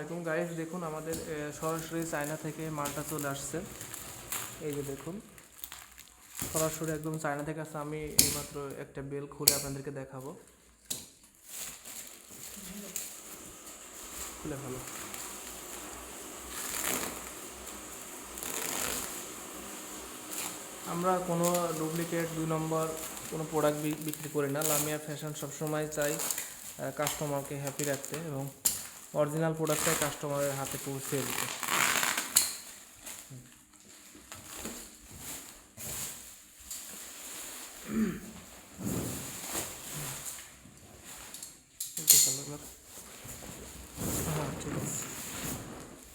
আলাইকুম। গাইস দেখুন, আমাদের সরাসরি চায়না থেকে মালটা চলে আসছে। এই যে দেখুন, সরাসরি একদম চায়না থেকে আসছে। আমি এইমাত্র একটা বেল খুলে আপনাদেরকে দেখাবো। খুলে ভালো। আমরা কোনো ডুপ্লিকেট দুই নম্বর কোনো প্রোডাক্ট বিক্রি করি না। লামিয়া ফ্যাশন সবসময় চাই কাস্টমারকে হ্যাপি রাখতে এবং অরিজিনাল প্রোডাক্টটাই কাস্টমারের হাতে পৌঁছে দিতে ভালো হ্যাঁ ঠিক আছে।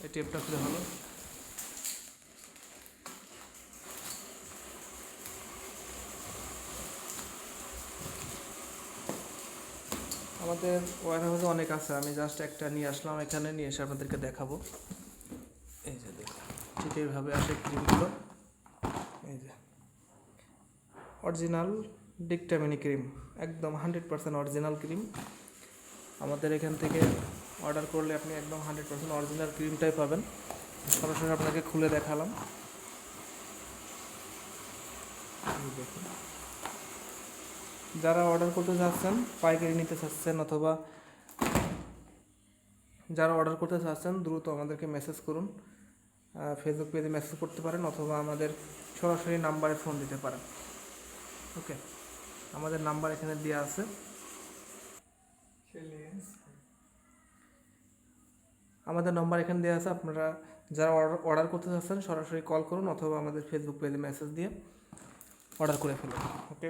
এই টেপটা খুলে হলো আমাদের ওয়ার হাউসে অনেক আছে, আমি জাস্ট একটা নিয়ে আসলাম, এখানে নিয়ে এসে আপনাদেরকে দেখাবো। এই যে দেখুন, ঠিক এইভাবে আসে ক্রিমগুলো এই যে অরিজিনাল ডিকটামিনি ক্রিম একদম হান্ড্রেড পার্সেন্ট অরিজিনাল ক্রিম আমাদের এখান থেকে অর্ডার করলে আপনি একদম হান্ড্রেড পার্সেন্ট অরিজিনাল ক্রিমটাই পাবেন। সরাসরি আপনাকে খুলে দেখালাম। দেখুন। যারা অর্ডার করতে চাচ্ছেন, পাইকারি নিতে চাচ্ছেন অথবা যারা অর্ডার করতে চাচ্ছেন, দ্রুত আমাদেরকে মেসেজ করুন। ফেসবুক পেজে মেসেজ করতে পারেন অথবা আমাদের সরাসরি নাম্বারে ফোন দিতে পারেন। ওকে আমাদের নাম্বার এখানে দেওয়া আছে। আমাদের নাম্বার এখানে দেওয়া আছে, আপনারা যারা অর্ডার করতে চাচ্ছেন, সরাসরি কল করুন অথবা আমাদের ফেসবুক পেজে মেসেজ দিয়ে অর্ডার করে ফেলুন। ওকে